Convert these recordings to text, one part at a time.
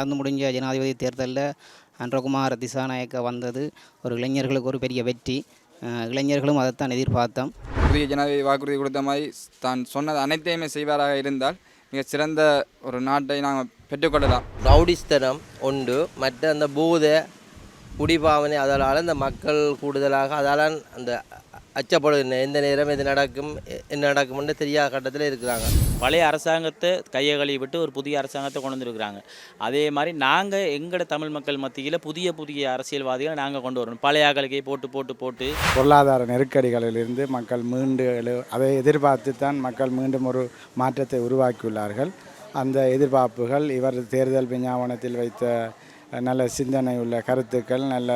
நடந்து முடிஞ்ச ஜனாதிபதி தேர்தலில் அன்றகுமார் திசாநாயக்க வந்தது. ஒரு இளைஞர்களுக்கு ஒரு பெரிய வெற்றி. இளைஞர்களும் அதைத்தான் எதிர்பார்த்தோம். புதிய ஜனாதிபதி வாக்குறுதி கொடுத்த மாதிரி தான் சொன்னது அனைத்தையுமே செய்வாராக இருந்தால் மிக சிறந்த ஒரு நாட்டை நாங்கள் பெற்றுக்கொள்ளலாம் ரவுடிஸ்தனம் உண்டு. மற்ற அந்த பூத குடிபாவனை அதனால் இந்த மக்கள் கூடுதலாக அதால் அந்த அச்சப்படுகின்ற எந்த நேரம் எது நடக்கும் என்ன நடக்கும்னு தெரியாத கட்டத்தில் இருக்கிறாங்க. பழைய அரசாங்கத்தை கையை கழுவி விட்டு ஒரு புதிய அரசாங்கத்தை கொண்டு வந்திருக்கிறாங்க. அதே மாதிரி நாங்கள் எங்களோட தமிழ் மக்கள் மத்தியில் புதிய புதிய அரசியல்வாதிகளை நாங்கள் கொண்டு வரணும். பழைய ஆக்களுக்கே போட்டு போட்டு போட்டு. பொருளாதார நெருக்கடிகளிலிருந்து மக்கள் மீண்டு எழு அதை எதிர்பார்த்து தான் மக்கள் மீண்டும் ஒரு மாற்றத்தை உருவாக்கியுள்ளார்கள். அந்த எதிர்பார்ப்புகள் இவர் தேர்தல் விஞ்ஞாபனத்தில் வைத்த நல்ல சிந்தனை உள்ள கருத்துக்கள் நல்ல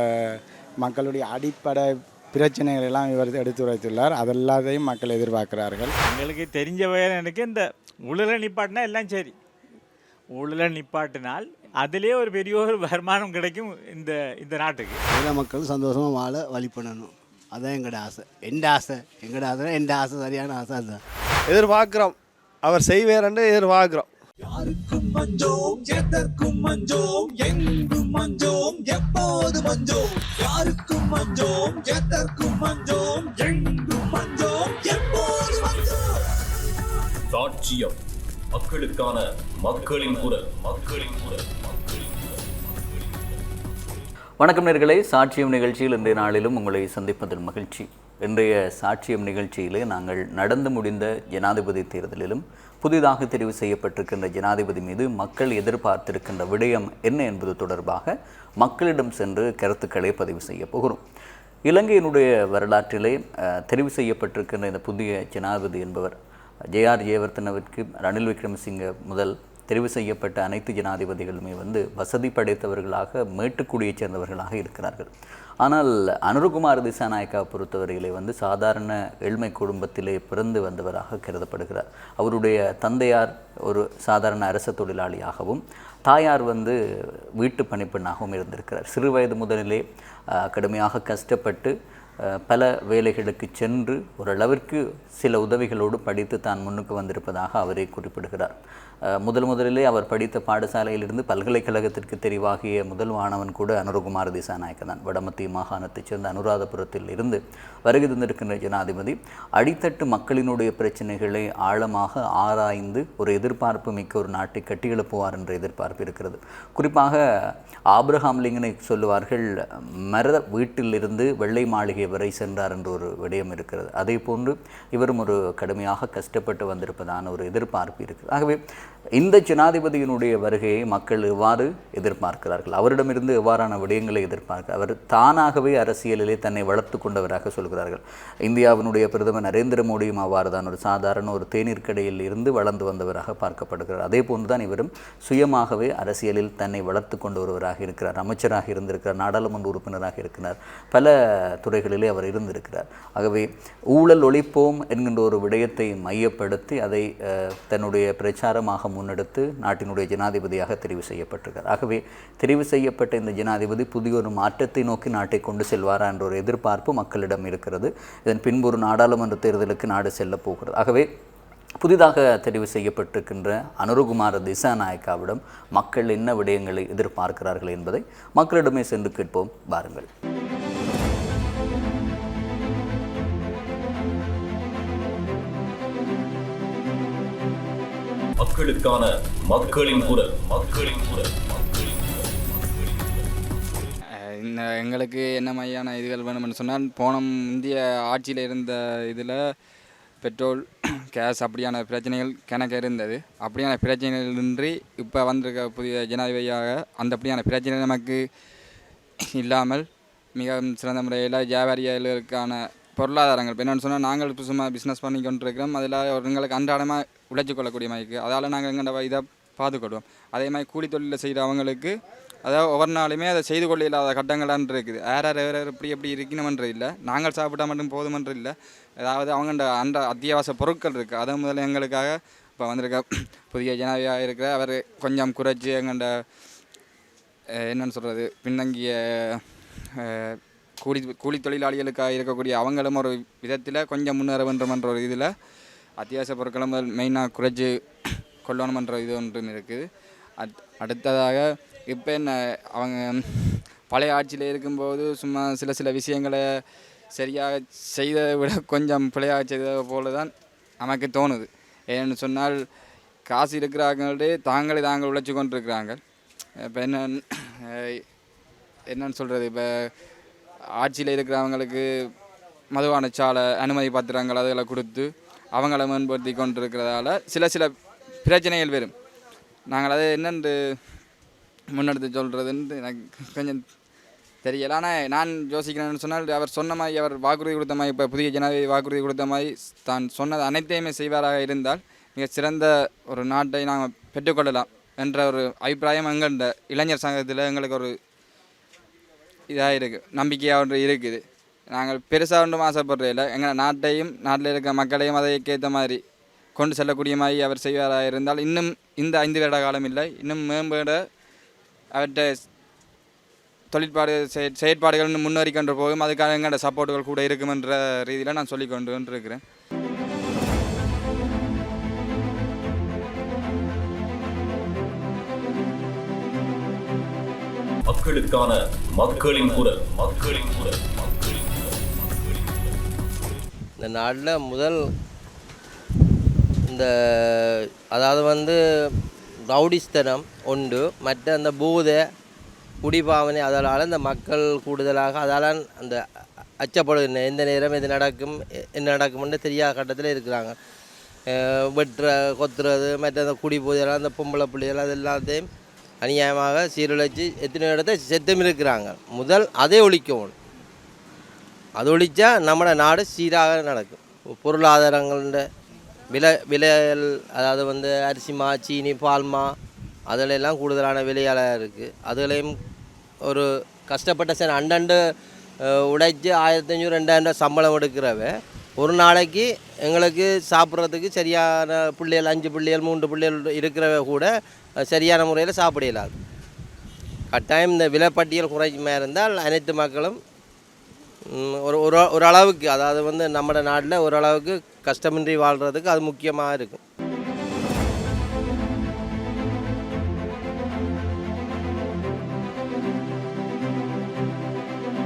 மக்களுடைய அடிப்படை பிரச்சனைகள் எல்லாம் இவர் எடுத்துரைத்துள்ளார் அதெல்லாத்தையும் மக்கள் எதிர்பார்க்கிறார்கள். எங்களுக்கு தெரிஞ்ச வகையில் எனக்கு இந்த ஊழலை நிப்பாட்டினா எல்லாம் சரி. ஊழலை நிப்பாட்டினால் அதிலே ஒரு பெரிய ஒரு வருமானம் கிடைக்கும் இந்த இந்த நாட்டுக்கு. எல்லா மக்களும் சந்தோஷமாக வாழ வழி பண்ணணும். அதான் எங்களோட ஆசை. எந்த ஆசை? எங்களோட ஆசை எந்த ஆசை? சரியான ஆசை அதுதான். எதிர்பார்க்குறோம். அவர் செய்வேரண்டு எதிர்பார்க்குறோம். யாருக்கும் மஞ்சோம் எதற்கும் மஞ்சோம் எங்கும் மஞ்சோம் எப்போது மஞ்சோம்? யாருக்கும் மஞ்சோம் எதற்கும் மஞ்சோம் எங்கும் மஞ்சோம் எப்போது மஞ்சோம்? சாட்சியம். மக்களுக்கான மக்களின் குரல். மக்களின் குரல். மக்களின் குரல். வணக்கம் நேர்களே. சாட்சியம் நிகழ்ச்சியில் இன்றைய நாளிலும் உங்களை சந்திப்பதில் மகிழ்ச்சி. இன்றைய சாட்சியம் நிகழ்ச்சியிலே நாங்கள் நடந்து முடிந்த ஜனாதிபதி தேர்தலிலும் புதிதாக தெரிவு செய்யப்பட்டிருக்கின்ற ஜனாதிபதி மீது மக்கள் எதிர்பார்த்திருக்கின்ற விடயம் என்ன என்பது தொடர்பாக மக்களிடம் சென்று கருத்துக்களை பதிவு செய்ய போகிறோம். இலங்கையினுடைய வரலாற்றிலே தெரிவு செய்யப்பட்டிருக்கின்ற இந்த புதிய ஜனாதிபதி என்பவர் ஜேஆர் ஜெயவர்த்தனவிற்கு ரணில் விக்ரமசிங்க முதல் தெரிவு செய்யப்பட்ட அனைத்து ஜனாதிபதிகளுமே வந்து வசதி படைத்தவர்களாக மேட்டுக்குடியைச் சேர்ந்தவர்களாக இருக்கிறார்கள். ஆனால் அனுருகுமார் திசாநாயக்காவை பொறுத்தவரையிலே வந்து சாதாரண ஏழ்மை குடும்பத்திலே பிறந்து வந்தவராக கருதப்படுகிறார். அவருடைய தந்தையார் ஒரு சாதாரண அரச தொழிலாளியாகவும் தாயார் வந்து வீட்டு பணிப்பெண்ணாகவும் இருந்திருக்கிறார். சிறு வயது முதலிலே கடுமையாக கஷ்டப்பட்டு பல வேலைகளுக்கு சென்று ஓரளவிற்கு சில உதவிகளோடு படித்து தான் முன்னுக்கு வந்திருப்பதாக அவரே குறிப்பிடுகிறார். முதல் முதலிலே அவர் படித்த பாடசாலையிலிருந்து பல்கலைக்கழகத்திற்கு தெரிவாகிய முதல் மாணவன் கூட அனுரகுமார் திசாநாயக்க தான். வடமத்திய மாகாணத்தைச் சேர்ந்த அனுராதபுரத்தில் இருந்து வருகை தந்திருக்கின்ற ஜனாதிபதி. அடித்தட்டு மக்களினுடைய பிரச்சனைகளை ஆழமாக ஆராய்ந்து ஒரு எதிர்பார்ப்பு மிக்க ஒரு நாட்டை கட்டியெழுப்புவார் என்ற எதிர்பார்ப்பு இருக்கிறது. குறிப்பாக ஆப்ரஹாம் லிங்கனை சொல்லுவார்கள் மர வீட்டிலிருந்து வெள்ளை மாளிகை வரை சென்றார் என்ற ஒரு விடயம் இருக்கிறது. அதே போன்று இவரும் ஒரு கடுமையாக கஷ்டப்பட்டு வந்திருப்பதான ஒரு எதிர்பார்ப்பு இருக்குது. ஆகவே இந்த ஜனாதிபதியினுடைய வருகையை மக்கள் எவ்வாறு எதிர்பார்க்கிறார்கள்? அவரிடமிருந்து எவ்வாறான விடயங்களை எதிர்பார்க்க அவர் தானாகவே அரசியலிலே தன்னை வளர்த்து கொண்டவராக சொல்கிறார்கள். இந்தியாவினுடைய பிரதமர் நரேந்திர மோடியும் அவ்வாறு தான் ஒரு சாதாரண ஒரு தேநீர் கடையில் இருந்து வளர்ந்து வந்தவராக பார்க்கப்படுகிறார். அதே போன்று தான் இவரும் சுயமாகவே அரசியலில் தன்னை வளர்த்து கொண்டு வருவராக இருக்கிறார். அமைச்சராக இருந்திருக்கிறார் நாடாளுமன்ற உறுப்பினராக இருக்கிறார். பல துறைகளிலே அவர் இருந்திருக்கிறார். ஆகவே ஊழல் ஒழிப்போம் என்கின்ற ஒரு விடயத்தை மையப்படுத்தி அதை தன்னுடைய பிரச்சாரமாக முன்னெடுத்து நாட்டினுடைய ஜனாதிபதியாக தெரிவு செய்யப்பட்டிருக்கிறார் ஆகவே தெரிவு செய்யப்பட்ட இந்த ஜனாதிபதி புதிய ஒரு மாற்றத்தை நோக்கி நாட்டை கொண்டு செல்வாரா என்ற ஒரு எதிர்பார்ப்பு மக்களிடம் இருக்கிறது. இதன் பின்பு ஒரு நாடாளுமன்ற தேர்தலுக்கு நாடு செல்லப் போகிறது. ஆகவே புதிதாக தெரிவு செய்யப்பட்டிருக்கின்ற அனுருகுமார திசாநாயக்காவிடம் மக்கள் என்ன விடயங்களை எதிர்பார்க்கிறார்கள் என்பதை மக்களிடமே சென்று கேட்போம். பாருங்கள் மக்களுக்கான மக்களின் குரல் மக்களின் குரல் இந்த எங்களுக்கு என்ன மாதிரியான இதுகள் வேணும்னு சொன்னால் போன இந்திய ஆட்சியில் இருந்த இதில் பெட்ரோல் கேஸ் அப்படியான பிரச்சனைகள் கணக்கு இருந்தது. அப்படியான பிரச்சனைகளின்றி இப்போ வந்திருக்க புதிய ஜனாதிபதியாக அந்த அப்படியான பிரச்சனை நமக்கு இல்லாமல் மிகவும் சிறந்த முறையில் வியாபாரிகளுக்கான பொருளாதாரங்கள். இப்போ என்னென்னு சொன்னால் நாங்கள் இப்போ சும்மா பிஸ்னஸ் பண்ணி கொண்டிருக்கிறோம் அதில் எங்களுக்கு அன்றாடமாக உழைச்சி கொள்ளக்கூடிய மாதிரி அதால் நாங்கள் எங்களோட இதை பார்த்துக்கொள்வோம் அதே மாதிரி கூலி தொழிலில் செய்கிறவங்களுக்கு அதாவது ஒவ்வொரு நாளுமே அதை செய்து கொள்ள இல்லாத கட்டங்களான் இருக்குது. யார் யார் வேறு இப்படி எப்படி இருக்கணுமன்ற இல்லை. நாங்கள் சாப்பிட்டா மட்டும் போதுமன்ற இல்லை. ஏதாவது அவங்கள்ட அந்த அத்தியாவசிய பொருட்கள் இருக்குது அதை முதல்ல எங்களுக்காக இப்போ வந்திருக்க புதிய ஜனாதிபதியாக இருக்கிற அவர் கொஞ்சம் குறைச்சி எங்கள்ட என்னென்னு சொல்கிறது பின்னங்கிய கூலி கூலி தொழிலாளிகளுக்காக இருக்கக்கூடிய அவங்களும் ஒரு விதத்தில் கொஞ்சம் முன்னேற வேண்டுமென்ற ஒரு இதில் அத்தியாவசிய பொருட்களை முதல் மெயினாக குறைச்சி கொள்ளணுமன்ற இது ஒன்றும் இருக்குது. அட் அடுத்ததாக இப்போ என்ன அவங்க பழைய ஆட்சியில் இருக்கும்போது சும்மா சில சில விஷயங்களை சரியாக செய்ததை விட கொஞ்சம் பிழையாக செய்ததை போல தான் நமக்கு தோணுது. ஏன்னு சொன்னால் காசு இருக்கிறாங்களே தாங்களே தாங்கள் உழைச்சி கொண்டு இருக்கிறாங்க இப்போ என்ன என்னன்னு சொல்கிறது இப்போ ஆட்சியில் இருக்கிறவங்களுக்கு மதுபான சாலை அனுமதி பத்திரங்கள் அதெல்லாம் கொடுத்து அவங்கள மேம்படுத்தி கொண்டு இருக்கிறதால சில சில பிரச்சனைகள் வரும். நாங்கள் அதை என்னென்று முன்னெடுத்து சொல்கிறதுன்னு எனக்கு கொஞ்சம் தெரியல. ஆனால் நான் யோசிக்கிறேன்னு சொன்னால் அவர் சொன்ன மாதிரி அவர் வாக்குறுதி கொடுத்த மாதிரி இப்போ புதிய ஜனாதிபதி வாக்குறுதி கொடுத்த மாதிரி தான் சொன்னது அனைத்தையுமே செய்வாராக இருந்தால் மிக சிறந்த ஒரு நாட்டை நாங்கள் பெற்றுக்கொள்ளலாம் என்ற ஒரு அபிப்பிராயம் எங்கள் இளைஞர் சங்கத்தில் எங்களுக்கு ஒரு இதாக இருக்குது நம்பிக்கையாக ஒன்று இருக்குது. நாங்கள் பெருசாக ஒன்றும் ஆசைப்படுறதில்ல எங்கள் நாட்டையும் நாட்டில் இருக்க மக்களையும் அதைக்கேற்ற மாதிரி கொண்டு செல்லக்கூடிய மாதிரி அவர் செய்வாராக இருந்தால் இன்னும் இந்த ஐந்து வருட காலம் இல்லை. இன்னும் மேம்பட அவற்றை தொழிற்பாடு செய செயற்பாடுகள் இன்னும் முன்னேறிக்கொண்டு போகும். அதுக்காக எங்களோட சப்போர்ட்டுகள் கூட இருக்குமென்ற ரீதியில் நான் சொல்லி கொண்டு இருக்கிறேன் மக்களுக்கான மக்களின் குரல் மக்களின் குரல். இந்த நாட்டில் முதல் இந்த அதாவது வந்து ரவுடிஸ்தனம் உண்டு. மற்ற அந்த பூத குடிபாவனை அதனால் இந்த மக்கள் கூடுதலாக அதால் அந்த அச்சப்படுகின்ற எந்த நேரம் எது நடக்கும் என்ன நடக்கும்னு தெரியாத கட்டத்தில் இருக்கிறாங்க. வெட்டுற கொத்துறது மற்ற அந்த குடி போதையெல்லாம் அந்த பொம்பளை பிள்ளைகள் அது எல்லாத்தையும் அநியாயமாக சீரழித்து எத்தனை இடத்த செத்தும் இருக்கிறாங்க. முதல் அதை ஒழிக்கணும் அது ஒழிச்சா நம்மளோட நாடு சீராக நடக்கும். பொருளாதாரங்கள விலை விலைகள் அதாவது வந்து அரிசிமா சீனி பால்மா அதிலெல்லாம் கூடுதலான விலையால் இருக்குது அதுலேயும் ஒரு கஷ்டப்பட்ட சார் அண்டண்டு உடைச்சி ஆயிரத்தஞ்சூறு ரெண்டாயிரம் ரூபாய் சம்பளம் எடுக்கிறவ ஒரு நாளைக்கு எங்களுக்கு சாப்பிட்றதுக்கு சரியான பிள்ளைகள் அஞ்சு பிள்ளைகள் மூன்று பிள்ளைகள் இருக்கிறவ கூட சரியான முறையில் சாப்பிட இயலாது கட்டாயம் இந்த விலைப்பட்டியல் குறைக்குமா இருந்தால் அனைத்து மக்களும் ஒரு ஒரு ஒரு அளவுக்கு அதாவது வந்து நம்ம நாட்டில் ஓரளவுக்கு கஷ்டமின்றி வாழ்கிறதுக்கு அது முக்கியமாக இருக்கும்.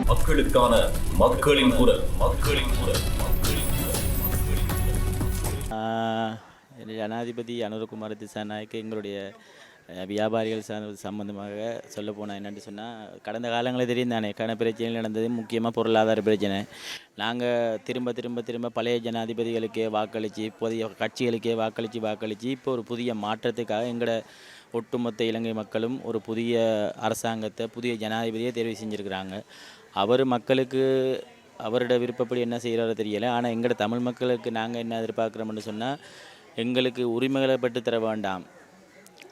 மக்களுக்கான மக்களின் குரல். மக்களின் குரல். மக்களின் குரல். மக்களின் குரல். ஆஹ் ஜனாதிபதி அனுரகுமார திசாநாயக்க எங்களுடைய வியாபாரிகள் சார்ந்த சம்மந்தமாக சொல்ல போனால் என்னென்னு சொன்னால் கடந்த காலங்களில் தெரியும் தானே கன பிரச்சனைகள் நடந்தது முக்கியமாக பொருளாதார பிரச்சனை. நாங்கள் திரும்ப திரும்ப திரும்ப பழைய ஜனாதிபதிகளுக்கே வாக்களித்து புதிய கட்சிகளுக்கே வாக்களித்து வாக்களித்து இப்போ ஒரு புதிய மாற்றத்துக்காக எங்களோட ஒட்டுமொத்த இலங்கை மக்களும் ஒரு புதிய அரசாங்கத்தை புதிய ஜனாதிபதியை தேர்வு செஞ்சுருக்கிறாங்க. அவர் மக்களுக்கு அவரோட விருப்பப்படி என்ன செய்கிறாரோ தெரியலை. ஆனால் எங்களோட தமிழ் மக்களுக்கு நாங்கள் என்ன எதிர்பார்க்குறோம்னு சொன்னால் எங்களுக்கு உரிமைகளை பெற்று தர வேண்டாம்.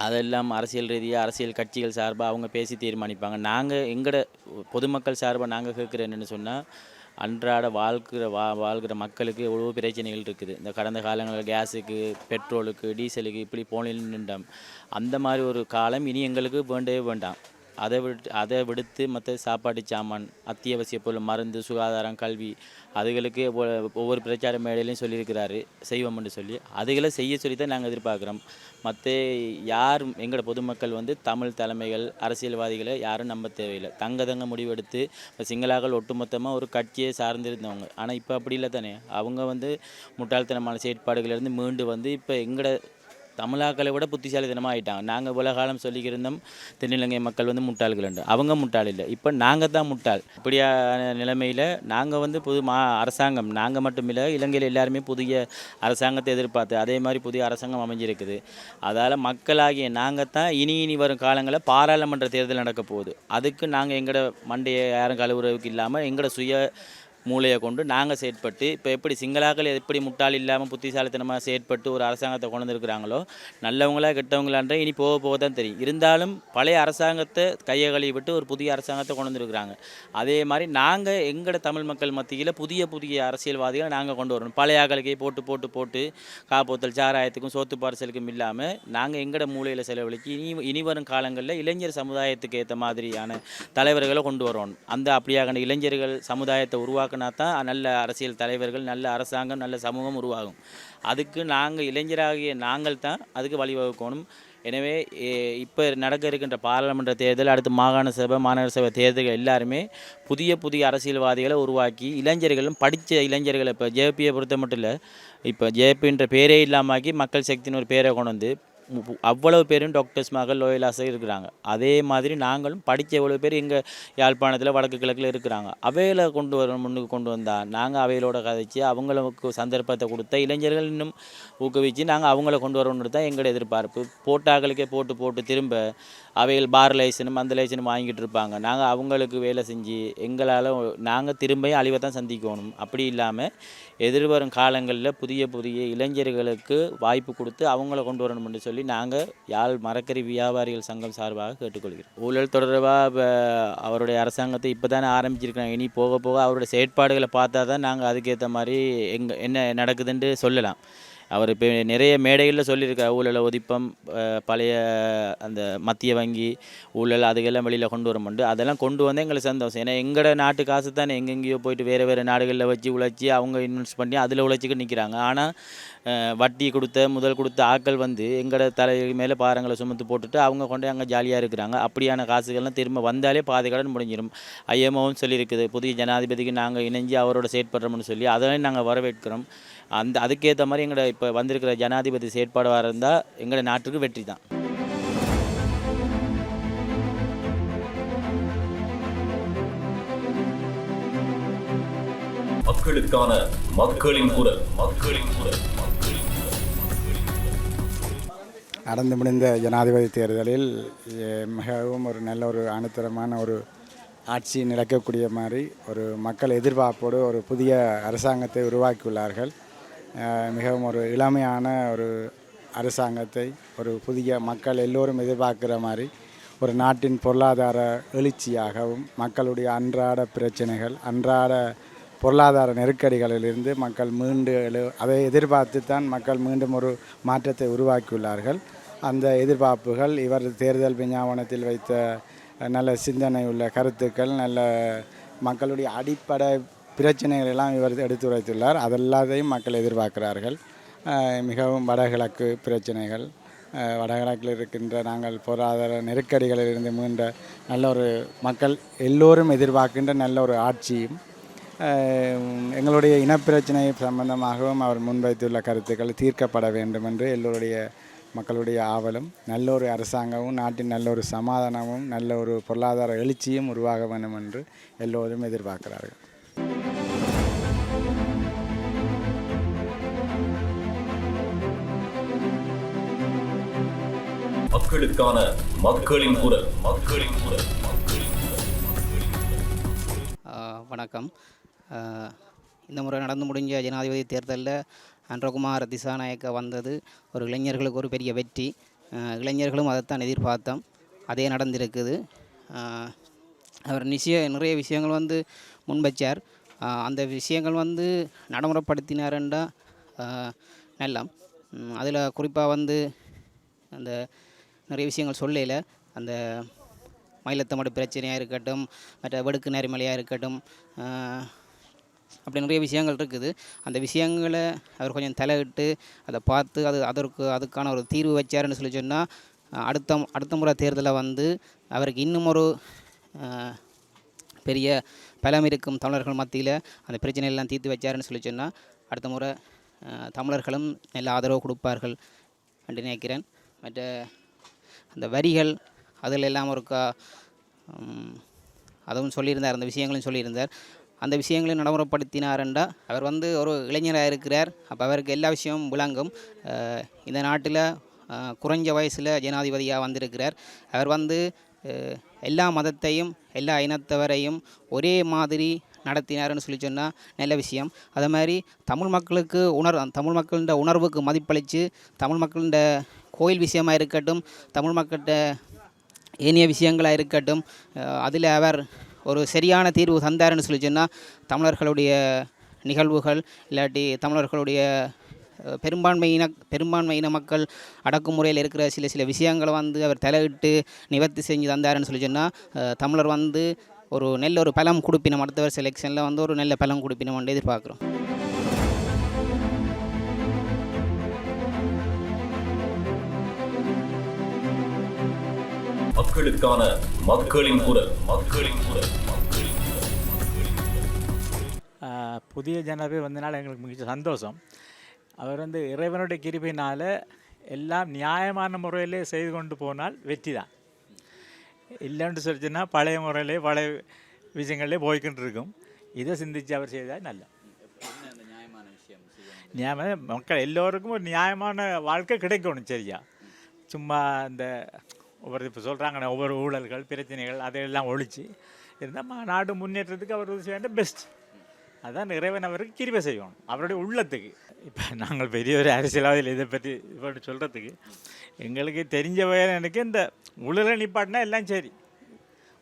அதெல்லாம் அரசியல் ரீதியாக அரசியல் கட்சிகள் சார்பாக அவங்க பேசி தீர்மானிப்பாங்க. நாங்கள் எங்களோட பொதுமக்கள் சார்பாக நாங்கள் கேட்குற என்னென்னு சொன்னால் அன்றாட வாழ்க்கிற வா வாழ்கிற மக்களுக்கு எவ்வளோ பிரச்சனைகள் இருக்குது. இந்த கடந்த காலங்களில் கேஸுக்கு பெட்ரோலுக்கு டீசலுக்கு இப்படி போனில் நின்றாம். அந்த மாதிரி ஒரு காலம் இனி எங்களுக்கு வேண்டவே வேண்டாம். அதை விட்டு அதை விடுத்து மற்ற சாப்பாடு சாமான் அத்தியாவசிய பொருள் மருந்து சுகாதாரம் கல்வி அதுகளுக்கு ஒவ்வொரு- ஒவ்வொரு பிரச்சார மேடையிலையும் சொல்லியிருக்கிறாரு செய்வோம்னு சொல்லி. அதுகளை செய்ய சொல்லி தான் நாங்கள் எதிர்பார்க்குறோம். மற்ற யார் எங்களோட பொதுமக்கள் வந்து தமிழ் தலைமைகள் அரசியல்வாதிகளை யாரும் நம்ப தேவையில்லை. தங்க தங்க முடிவெடுத்து இப்போ சிங்களாக்கள் ஒட்டுமொத்தமாக ஒரு கட்சியை சார்ந்திருந்தவங்க. ஆனால் இப்போ அப்படி இல்லை தானே. அவங்க வந்து முட்டாள்தனமான செயற்பாடுகளிலிருந்து மீண்டு வந்து இப்போ எங்களோட தமிழாக்களை விட புத்திசாலித்தனமாக ஆயிட்டாங்க. நாங்கள் இவ்வளோ காலம் சொல்லிக்கிருந்தோம் தென்னிலங்கை மக்கள் வந்து முட்டாள்கள் உண்டு அவங்க முட்டாள் இல்லை. இப்போ நாங்கள் தான் முட்டாள். இப்படியான நிலைமையில் நாங்கள் வந்து புது மா அரசாங்கம். நாங்கள் மட்டும் இல்லை இலங்கையில் எல்லாருமே புதிய அரசாங்கத்தை எதிர்பார்த்து அதே மாதிரி புதிய அரசாங்கம் அமைஞ்சிருக்குது. அதால் மக்களாகிய நாங்கள் தான் இனி இனி வரும் காலங்களில் பாராளுமன்ற தேர்தல் நடக்க போகுது. அதுக்கு நாங்கள் எங்களோட மண்டையை யாரும் கழுவுறதுக்கு இல்லாமல் எங்களோட சுய மூளையை கொண்டு நாங்கள் செயற்பட்டு இப்போ எப்படி சிங்களாக்கள் எப்படி முட்டாள் இல்லாமல் புத்திசாலித்தனமாக செயற்பட்டு ஒரு அரசாங்கத்தை கொண்டு வந்திருக்கிறாங்களோ நல்லவங்களா கெட்டவங்களான்ற இனி போக போக தான் தெரியும். இருந்தாலும் பழைய அரசாங்கத்தை கையை கழுவி விட்டு ஒரு புதிய அரசாங்கத்தை கொண்டு வந்திருக்கிறாங்க. அதே மாதிரி நாங்கள் எங்களோட தமிழ் மக்கள் மத்தியில் புதிய புதிய அரசியல்வாதிகளை நாங்கள் கொண்டு வரணும். பழைய ஆக்களுக்கே போட்டு போட்டு போட்டு காப்போத்தல் சாராயத்துக்கும் சோத்து பார்சலுக்கும் இல்லாமல் நாங்கள் எங்களோட மூலையில் செலவழிக்கு இனி இனி வரும் காலங்களில் இளைஞர் சமுதாயத்துக்கு ஏற்ற மாதிரியான தலைவர்களை கொண்டு வரணும். அந்த அப்படியாக இளைஞர்கள் சமுதாயத்தை உருவாக்க உருவாக்கினா தான் நல்ல அரசியல் தலைவர்கள் நல்ல அரசாங்கம் நல்ல சமூகம் உருவாகும். அதுக்கு நாங்கள் இளைஞராகிய நாங்கள் தான் அதுக்கு வழிவகுக்கணும். எனவே இப்போ நடக்க இருக்கின்ற பாராளுமன்ற தேர்தல் அடுத்து மாகாண சபை மாநகர சபை தேர்தல்கள் எல்லாருமே புதிய புதிய அரசியல்வாதிகளை உருவாக்கி இளைஞர்களும் படித்த இளைஞர்களை இப்போ ஜேபியை பொறுத்த மட்டும் இல்லை இப்போ ஜேபின்ற பேரே இல்லாமாக்கி மக்கள் சக்தின்னு ஒரு பேரை கொண்டு வந்து அவ்வளவு பேரும் டாக்டர்ஸ் மகள் லோயலாஸாக இருக்கிறாங்க. அதே மாதிரி நாங்களும் படித்த எவ்வளோ பேர் எங்கள் யாழ்ப்பாணத்தில் வடக்கு கிழக்கில் இருக்கிறாங்க. அவையில் கொண்டு வர முன்னுக்கு கொண்டு வந்தால் நாங்கள் அவையிலோட கதைச்சு அவங்களுக்கு சந்தர்ப்பத்தை கொடுத்த இளைஞர்கள் இன்னும் ஊக்குவிச்சு நாங்கள் அவங்கள கொண்டு வரணுன்னு தான் எங்களோட எதிர்பார்ப்பு. போட்டாக்களுக்கே போட்டு போட்டு திரும்ப அவைகள் பார் லைசனும் அந்த லைசனும் வாங்கிட்டு இருப்பாங்க. நாங்கள் அவங்களுக்கு வேலை செஞ்சு எங்களால் நாங்கள் திரும்பியும் அழிவை தான் சந்திக்கணும். அப்படி இல்லாமல் எதிர்வரும் காலங்களில் புதிய புதிய இளைஞர்களுக்கு வாய்ப்பு கொடுத்து அவங்கள கொண்டு வரணும்னு சொல்லி நாங்கள் யாழ் மரக்கறி வியாபாரிகள் சங்கம் சார்பாக கேட்டுக்கொள்கிறோம். ஊழல் தொடர்பாக இப்போ அவருடைய அரசாங்கத்தை இப்போ தானே ஆரம்பிச்சிருக்கிறாங்க. இனி போக போக அவருடைய செயற்பாடுகளை பார்த்தா தான் நாங்கள் அதுக்கேற்ற மாதிரி எங்கே என்ன நடக்குதுன்ட்டு சொல்லலாம். அவர் இப்போ நிறைய மேடைகளில் சொல்லியிருக்கார் ஊழலை ஒதிப்பம் பழைய அந்த மத்திய வங்கி ஊழல் அதுக்கெல்லாம் வெளியில் கொண்டு வரமுண்டு அதெல்லாம் கொண்டு வந்து எங்களுக்கு சந்தோஷம். ஏன்னா எங்களோட நாட்டு காசு தானே எங்கெங்கேயோ போயிட்டு வேறு வேறு நாடுகளில் வச்சு உழைச்சி அவங்க இன்வெஸ்ட் பண்ணி அதில் உழைச்சிக்கிட்டு நிற்கிறாங்க ஆனால் வட்டி கொடுத்த முதல் கொடுத்த ஆட்கள் வந்து எங்களோட தலை மேலே பாரங்களை சுமத்து போட்டுட்டு அவங்க கொண்டு அங்கே ஜாலியாக இருக்கிறாங்க. அப்படியான காசுகள்லாம் திரும்ப வந்தாலே பாதி கடன் முடிஞ்சிடும் ஐஎம்ஓன்னு சொல்லியிருக்குது புதிய ஜனாதிபதிக்கு நாங்கள் இணைஞ்சு அவரோட செயற்படுறோம்னு சொல்லி அதெல்லாம் நாங்கள் வரவேற்கிறோம். அந்த அதுக்கேற்ற மாதிரி எங்களோட இப்போ வந்திருக்கிற ஜனாதிபதி செயற்பாடாக இருந்தால் எங்களோட நாட்டுக்கு வெற்றி தான். மக்களுக்கான மக்களின் குரல். மக்களின் குரல். மக்களின் குரல் நடந்து முடிந்த ஜனாதிபதி தேர்தலில் மிகவும் ஒரு நல்ல ஒரு அணுத்தரமான ஒரு ஆட்சி நிலைக்கக்கூடிய மாதிரி ஒரு மக்கள் எதிர்பார்ப்போடு ஒரு புதிய அரசாங்கத்தை உருவாக்கியுள்ளார்கள். மிகவும் ஒரு இளமையான ஒரு அரசாங்கத்தை ஒரு புதிய மக்கள் எல்லோரும் எதிர்பார்க்குற மாதிரி ஒரு நாட்டின் பொருளாதார எழுச்சியாகவும் மக்களுடைய அன்றாட பிரச்சனைகள் அன்றாட பொருளாதார நெருக்கடிகளிலிருந்து மக்கள் மீண்டு எழு அதை எதிர்பார்த்து தான் மக்கள் மீண்டும் ஒரு மாற்றத்தை உருவாக்கியுள்ளார்கள். அந்த எதிர்பார்ப்புகள் இவர் தேர்தல் விஞ்ஞாபனத்தில் வைத்த நல்ல சிந்தனை உள்ள கருத்துக்கள் நல்ல மக்களுடைய அடிப்படை பிரச்சனைகள் எல்லாம் இவர் எடுத்துரைத்துள்ளார் அதெல்லாத்தையும் மக்கள் எதிர்பார்க்கிறார்கள். மிகவும் வடகிழக்கு பிரச்சனைகள். வடகிழக்கில் இருக்கின்ற நாங்கள் பொருளாதார நெருக்கடிகளில் இருந்து மீண்ட நல்ல ஒரு மக்கள் எல்லோரும் எதிர்பார்க்கின்ற நல்ல ஒரு ஆட்சியும் எங்களுடைய இனப்பிரச்சனை சம்பந்தமாகவும் அவர் முன்வைத்துள்ள கருத்துக்கள் தீர்க்கப்பட வேண்டும் என்று எல்லோருடைய மக்களுடைய ஆவலும் நல்ல ஒரு அரசாங்கமும் நாட்டின் நல்ல ஒரு சமாதானமும் நல்ல ஒரு பொருளாதார எழுச்சியும் உருவாக வேண்டும் என்று எல்லோரும் எதிர்பார்க்கிறார்கள். மக்களுக்கான மக்களின் குரல். மக்களின் குரல் வணக்கம் இந்த முறை நடந்து முடிஞ்ச ஜனாதிபதி தேர்தலில் அன்றகுமார் திசாநாயக்க வந்தது ஒரு இளைஞர்களுக்கு ஒரு பெரிய வெற்றி. இளைஞர்களும் அதைத்தான் எதிர்பார்த்தோம். அதே நடந்திருக்குது. அவர் நிச்சய நிறைய விஷயங்கள் வந்து முன்வச்சார். அந்த விஷயங்கள் வந்து நடைமுறைப்படுத்தினாருண்டா? நல்லம். அதில் குறிப்பாக வந்து அந்த நிறைய விஷயங்கள் சொல்லல. அந்த மயிலத்தமடு பிரச்சனையாக இருக்கட்டும் மற்ற வடுக்கு நேர்மலையாக இருக்கட்டும் அப்படி நிறைய விஷயங்கள் இருக்குது. அந்த விஷயங்களை அவர் கொஞ்சம் தலையிட்டு அதை பார்த்து அது அதற்கு அதுக்கான ஒரு தீர்வு வச்சாருன்னு சொல்லி சொன்னால் அடுத்த அடுத்த முறை தேர்தலில் வந்து அவருக்கு இன்னும் ஒரு பெரிய பலம் இருக்கும் தமிழர்கள் மத்தியில் அந்த பிரச்சனையெல்லாம் தீர்த்து வச்சாருன்னு சொல்லி சொன்னால் அடுத்த முறை தமிழர்களும் நல்ல ஆதரவு கொடுப்பார்கள். என்று நினைக்கிறேன். மற்ற அந்த வரிகள் அதில் எல்லாம் இருக்கா அதுவும் சொல்லியிருந்தார் அந்த விஷயங்களையும் சொல்லியிருந்தார். அந்த விஷயங்களையும் நடைமுறைப்படுத்தினாருண்டா. அவர் வந்து ஒரு இளைஞராக இருக்கிறார். அப்போ அவருக்கு எல்லா விஷயமும் விளங்கும். இந்த நாட்டில் குறைஞ்ச வயசில் ஜனாதிபதியாக வந்திருக்கிறார். அவர் வந்து எல்லா மதத்தையும் எல்லா இனத்தவரையும் ஒரே மாதிரி நடத்தினாருன்னு சொல்லி சொன்னால் நல்ல விஷயம். அதே மாதிரி தமிழ் மக்களுக்கு உணர் தமிழ் மக்களின் உணர்வுக்கு மதிப்பளித்து தமிழ் மக்களின் கோயில் விஷயமாக இருக்கட்டும் தமிழ் மக்கள்கிட்ட ஏனைய விஷயங்களாக இருக்கட்டும் அதில் அவர் ஒரு சரியான தீர்வு தந்தாருன்னு சொல்லி சொன்னால் தமிழர்களுடைய நிகழ்வுகள் இல்லாட்டி தமிழர்களுடைய பெரும்பான்மை இன பெரும்பான்மை இன மக்கள் அடக்குமுறையில் இருக்கிற சில சில விஷயங்களை வந்து அவர் தலையிட்டு நிவர்த்தி செஞ்சு தந்தாருன்னு சொல்லி சொன்னால் தமிழர் வந்து ஒரு நல்ல ஒரு பலம் கொடுப்பினம் அடுத்த வருஷ எலெக்ஷனில் வந்து ஒரு நல்ல பலம் கொடுப்பினம் எதிர்பார்க்குறோம். மக்களுக்கான மக்களின் குரல். மக்களின் குரல். மக்களின் புதிய ஜனாதிபதி வந்தனால எங்களுக்கு மிக சந்தோஷம். அவர் வந்து இறைவனுடைய கிருபையினால் எல்லாம் நியாயமான முறையிலே செய்து கொண்டு போனால் வெற்றி தான். இல்லைன்னு சொல்லிச்சுன்னா பழைய முறையிலே பழைய விஷயங்களே போய்கிட்டு இருக்கும் இதை சிந்திச்சு அவர் செய்தால் நல்ல. நியாயமான மக்கள் எல்லோருக்கும் ஒரு நியாயமான வாழ்க்கை கிடைக்கணும் சரியா. சும்மா இந்த ஒவ்வொரு இப்போ சொல்கிறாங்க ஒவ்வொரு ஊழல்கள் பிரச்சனைகள் அதையெல்லாம் ஒழிச்சு இருந்தால் நாடு முன்னேற்றத்துக்கு அவர் உதவி செய்ய பெஸ்ட் அதான் இறைவன் அவருக்கு கிருபை செய்யணும் அவருடைய உள்ளத்துக்கு. இப்போ நாங்கள் பெரிய ஒரு அரசியலாவதில் இதை பற்றி இப்போ சொல்கிறதுக்கு எங்களுக்கு தெரிஞ்ச எனக்கு இந்த ஊழலை நிப்பாட்டினா எல்லாம் சரி.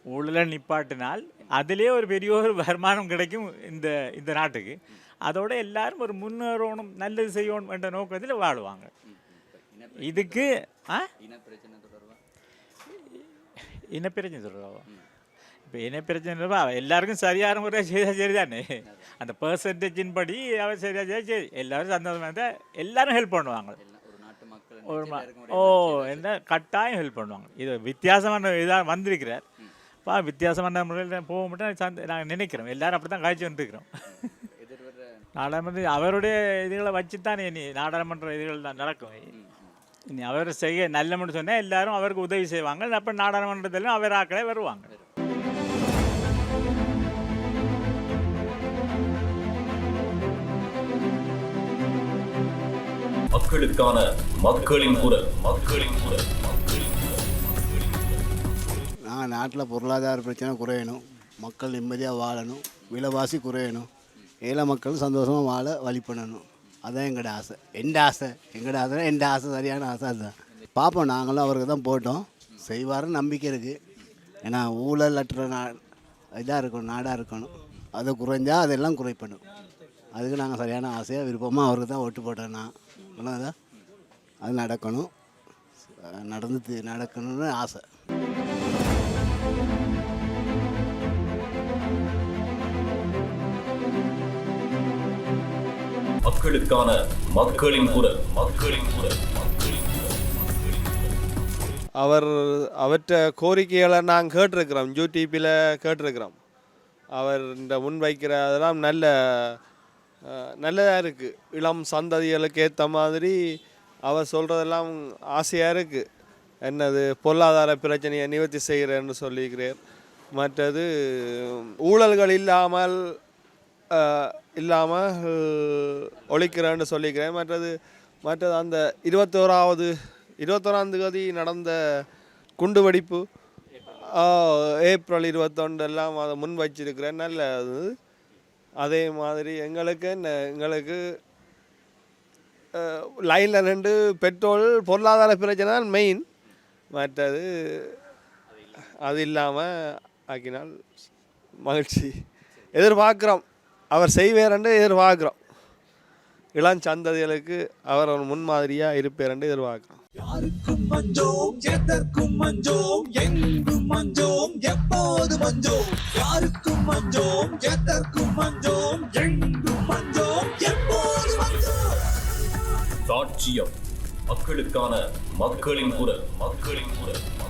ஊழலை நிப்பாட்டினால் அதிலே ஒரு பெரிய ஒரு வருமானம் கிடைக்கும் இந்த இந்த நாட்டுக்கு. அதோட எல்லாரும் ஒரு முன்னேறணும் நல்லது செய்யணும் என்ற நோக்கத்தில் வாழுவாங்க. இதுக்கு ஆ? இனப்பிரச்சனை சொல்கிறோம் இப்போ இனப்பிரச்சனை எல்லாருக்கும் சரியான முறையாக செய்தால் சரிதானே அந்த பர்சன்டேஜின் படி அவர் சரியாக செய்தால் சரி எல்லாரும் சந்தோஷமாக இருந்தால் எல்லாரும் ஹெல்ப் பண்ணுவாங்க ஒரு ஓ என்ன கட்டாயம் ஹெல்ப் பண்ணுவாங்க இது வித்தியாசமான இதாக வந்திருக்கிறார் பா வித்தியாசமான முறையில் போக மட்டும் சந்த நாங்கள் நினைக்கிறோம் எல்லாரும் அப்படி தான் காய்ச்சி வந்துருக்கிறோம் நாடாளுமன்ற அவருடைய இதுகளை வச்சு தான் இனி நாடாளுமன்ற இதுகள் தான் நடக்கும் இனி அவர் செய்ய நல்ல சொன்னால் எல்லாரும் அவருக்கு உதவி செய்வாங்க. அப்போ நாடாளுமன்றத்திலும் அவர் ஆக்களே வருவாங்க. மக்களுக்கான மக்களின் குரல். மக்களின் குரல். மக்களின் குரல் நாங்கள் நாட்டில் பொருளாதார பிரச்சனை குறையணும். மக்கள் நிம்மதியாக வாழணும். விலைவாசி குறையணும். ஏழை மக்கள் சந்தோஷமாக வாழ வழி பண்ணணும். அதான் எங்களோட ஆசை. எந்த ஆசை. எங்களோட ஆசை எந்த ஆசை சரியான ஆசை அதுதான். பார்ப்போம் நாங்களும் அவருக்கு தான் போட்டோம். செய்வாருன்னு நம்பிக்கை இருக்குது ஏன்னா ஊழல் அற்ற நா இதாக இருக்கணும் நாடாக இருக்கணும். அது குறைஞ்சா அதெல்லாம் குறைப்பணும். அதுக்கு நாங்கள் சரியான ஆசையாக விருப்பமாக அவருக்கு தான் ஓட்டு போட்டோம் நான். சொன்னதா அது நடக்கணும். நடந்து நடக்கணும்னு ஆசை. மக்களுக்கான மக்களின் குரல். மக்களின் குரல். அவர் அவற்ற கோரிக்கைகளை நாங்கள் கேட்டிருக்கிறோம். யூடிபியில் கேட்டிருக்கிறோம். அவர் இந்த முன்வைக்கிற அதெல்லாம் நல்ல நல்லதாக இருக்குது இளம் சந்ததிகளுக்கு ஏற்ற மாதிரி அவர் சொல்கிறதெல்லாம் ஆசையாக இருக்குது என்னது பொருளாதார பிரச்சனையை நிவர்த்தி செய்கிறேன்னு சொல்லியிருக்கிறார். மற்றது ஊழல்கள் இல்லாமல் இல்லாமல் ஒழிக்கிறேன்னு சொல்லிக்கிறேன். மற்றது மற்றது அந்த இருபத்தோராவது இருபத்தோராம் தேதி நடந்த குண்டுவெடிப்பு ஏப்ரல் இருபத்தொண்டு எல்லாம் அதை முன் வச்சிருக்கிறேன். நல்லது அதே. மாதிரி எங்களுக்கு என்ன எங்களுக்கு லைனில் ரெண்டு பெட்ரோல் பொருளாதார பிரச்சனை தான் மெயின் மற்றது அது இல்லாமல் ஆக்கினால் மகிழ்ச்சி. எதிர்பார்க்குறோம். அவர் செய்வார்ன்னு எதிர்பார்க்குறோம். இளம் சந்ததிகளுக்கு அவர் ஒரு முன்மாதிரியாக இருப்பார்ன்னு எதிர்பார்க்குறோம். யாருக்கும் மஞ்சோம் எதற்கும் மஞ்சோம் எங்கும் மஞ்சோம் எப்போது மஞ்சோம். யாருக்கும் மஞ்சோம் எதற்கும் மஞ்சோம் எங்கும் மஞ்சோம் எப்போது மஞ்சோம். சாட்சியம். மக்களுக்கான மக்களின் குரல். மக்களின் குரல்.